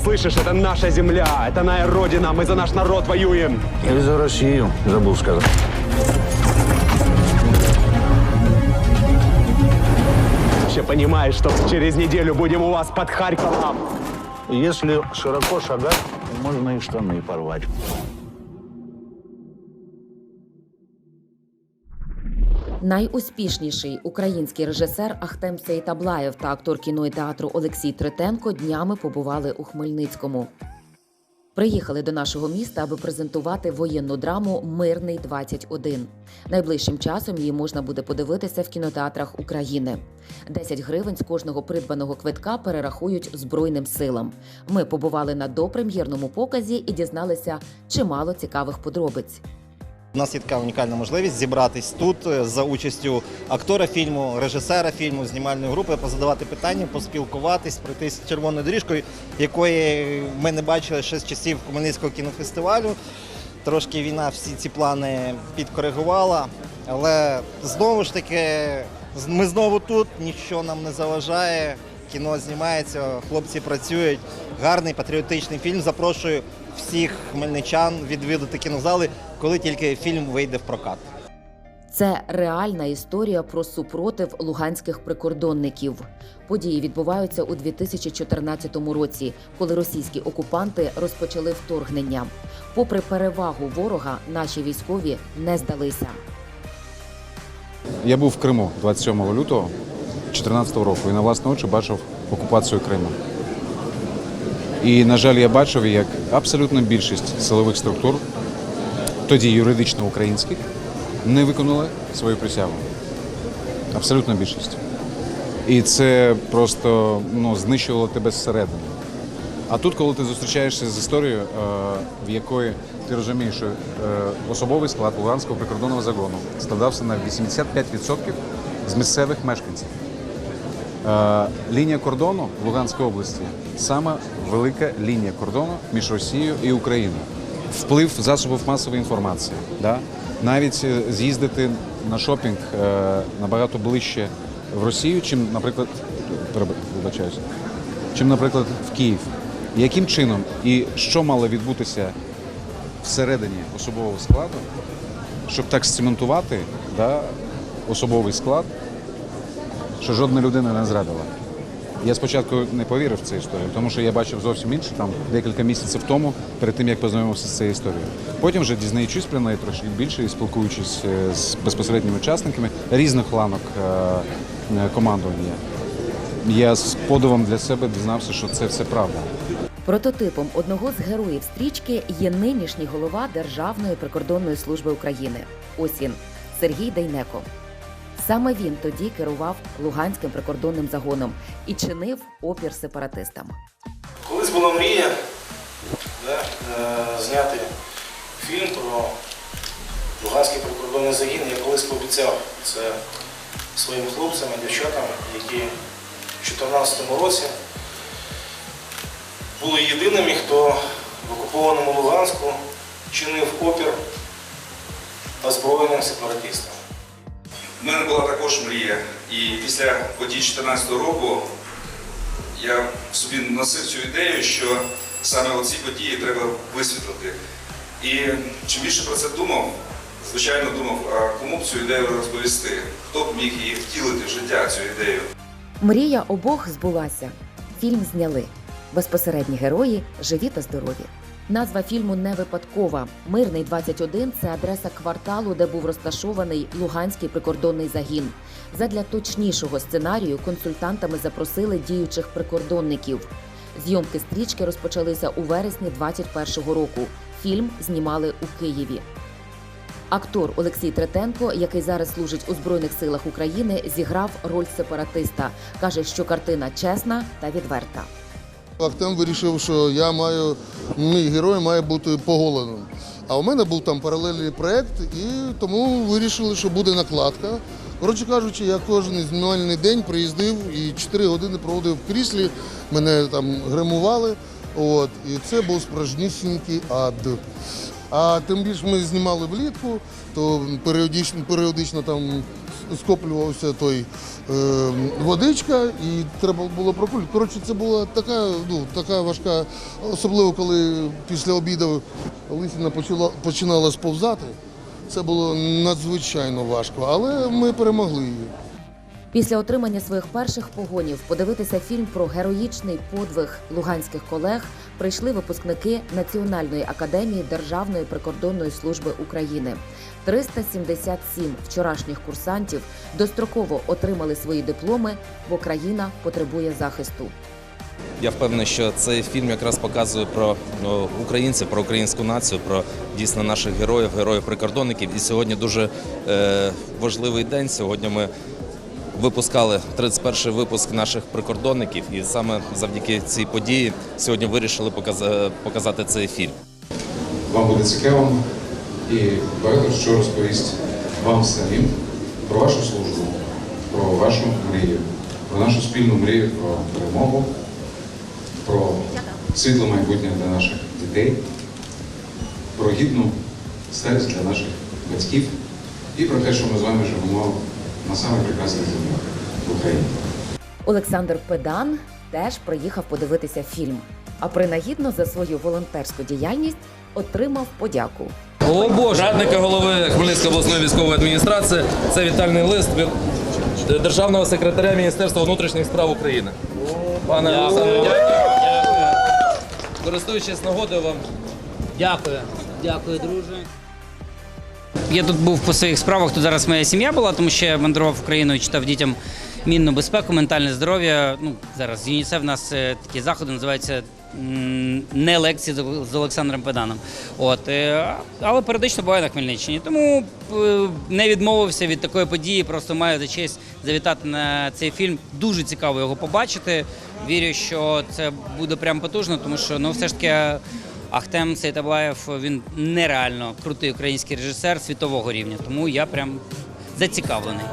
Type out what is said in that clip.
слышишь? Это наша земля, это наша родина, мы за наш народ воюем. І за Росію забув сказати. Вообще понимаешь, что через неделю будем у вас под Харьковом. Если широко шагать, можно и штаны порвать. Найуспішніший український режисер Ахтем Сейтаблаєв та актор кіно і театру Олексій Третенко днями побували у Хмельницькому. Приїхали до нашого міста, аби презентувати воєнну драму Мирний 21 Найближчим часом її можна буде подивитися в кінотеатрах України. 10 гривень з кожного придбаного квитка перерахують Збройним силам. Ми побували на допрем'єрному показі і дізналися чимало цікавих подробиць. У нас є така унікальна можливість зібратись тут е, за участю актора фільму, режисера фільму, знімальної групи, позадавати питання, поспілкуватись, пройтись червоною доріжкою, якої ми не бачили ще з часів Хмельницького кінофестивалю. Трошки війна всі ці плани підкоригувала, але знову ж таки, з- ми знову тут, нічого нам не заважає. Кіно знімається, хлопці працюють. Гарний патріотичний фільм. Запрошую всіх хмельничан відвідати кінозали, коли тільки фільм вийде в прокат. Це реальна історія про супротив луганських прикордонників. Події відбуваються у 2014 році, коли російські окупанти розпочали вторгнення. Попри перевагу ворога, наші військові не здалися. Я був в Криму 27 лютого 2014 року і на власні очі бачив окупацію Криму. І, на жаль, я бачив, як абсолютна більшість силових структур, тоді юридично українських, не виконали свою присягу. Абсолютна більшість. І це просто ну, знищувало тебе зсередини. А тут, коли ти зустрічаєшся з історією, е, в якої ти розумієш, що е, особовий склад Луганського прикордонного загону складався на 85% з місцевих мешканців. Е, Лінія кордону в Луганській області саме велика лінія кордону між Росією і Україною. Вплив засобів масової інформації. Да? Навіть е, з'їздити на шопінг е, набагато ближче в Росію, чим, наприклад, вибачаюся, чим, наприклад, в Київ. Яким чином і що мало відбутися всередині особового складу, щоб так сцементувати да, особовий склад, що жодна людина не зрадила. Я спочатку не повірив в цю історію, тому що я бачив зовсім інше там декілька місяців тому, перед тим як познайомився з цією історією. Потім вже дізнаючись про неї трошки більше і спілкуючись е, з безпосередніми учасниками різних ланок е, е, командування. Я з подивом для себе дізнався, що це все правда. Прототипом одного з героїв стрічки є нинішній голова Державної прикордонної служби України. Ось він Сергій Дейнеко. Саме він тоді керував Луганським прикордонним загоном і чинив опір сепаратистам. Колись була мрія да, е, зняти фільм про Луганський прикордонний загін. Я колись пообіцяв це своїм хлопцям і дівчатам, які в 2014 році були єдиними, хто в окупованому Луганську чинив опір озброєним сепаратистам. У мене була також мрія. І після подій 2014 року я собі носив цю ідею, що саме оці події треба висвітлити. І чим більше про це думав, звичайно думав, а кому б цю ідею розповісти, хто б міг її втілити в життя цю ідею. Мрія обох збулася. Фільм зняли. Безпосередні герої живі та здорові. Назва фільму не випадкова. Мирний 21 – це адреса кварталу, де був розташований Луганський прикордонний загін. Задля точнішого сценарію консультантами запросили діючих прикордонників. Зйомки стрічки розпочалися у вересні 21-го року. Фільм знімали у Києві. Актор Олексій Третенко, який зараз служить у Збройних силах України, зіграв роль сепаратиста. каже, що картина чесна та відверта. Ахтем вирішив, що я маю, мій герой має бути поголеним. А у мене був там паралельний проєкт, і тому вирішили, що буде накладка. Коротше кажучи, я кожен знімальний день приїздив і 4 години проводив в кріслі, мене там гримували. От, і це був справжнісінький ад. А тим більше ми знімали влітку, то періодично, періодично там скоплювався той е, водичка, і треба було прокурити. Коротше, це була така, ну, така важка, особливо коли після обіду лисина почала, починала сповзати. Це було надзвичайно важко, але ми перемогли її. Після отримання своїх перших погонів подивитися фільм про героїчний подвиг луганських колег прийшли випускники Національної академії Державної прикордонної служби України. 377 вчорашніх курсантів достроково отримали свої дипломи, бо країна потребує захисту. Я впевнений, що цей фільм якраз показує про ну, українців, про українську націю, про дійсно наших героїв, героїв прикордонників. І сьогодні дуже е, важливий день. Сьогодні ми випускали 31-й випуск наших прикордонників, і саме завдяки цій події сьогодні вирішили показати цей фільм. Вам буде цікаво і багато що розповість вам самим про вашу службу, про вашу мрію, про нашу спільну мрію про перемогу, про світле майбутнє для наших дітей, про гідну старість для наших батьків і про те, що ми з вами живемо на самій прекрасній землі в Україні. Олександр Педан теж приїхав подивитися фільм, а принагідно за свою волонтерську діяльність отримав подяку. О Боже! Радника голови Хмельницької обласної військової адміністрації. Це вітальний лист від державного секретаря Міністерства внутрішніх справ України. Пане Олександре, дякую. Користуючись нагодою вам Дякую, дякую, друже. Я тут був по своїх справах. Тут зараз моя сім'я була, тому що я мандрував Україною, читав дітям мінну безпеку, ментальне здоров'я. Ну зараз ЮНІСЕФ в нас е, такі заходи називаються не лекції з- з Олександром Педаном. От е, але періодично буває на Хмельниччині. Тому е, не відмовився від такої події. Просто маю за честь завітати на цей фільм. Дуже цікаво його побачити. Вірю, що це буде прям потужно, тому що ну все ж таки. Ахтем Сейтаблаєв він нереально крутий український режисер світового рівня, тому я прям зацікавлений.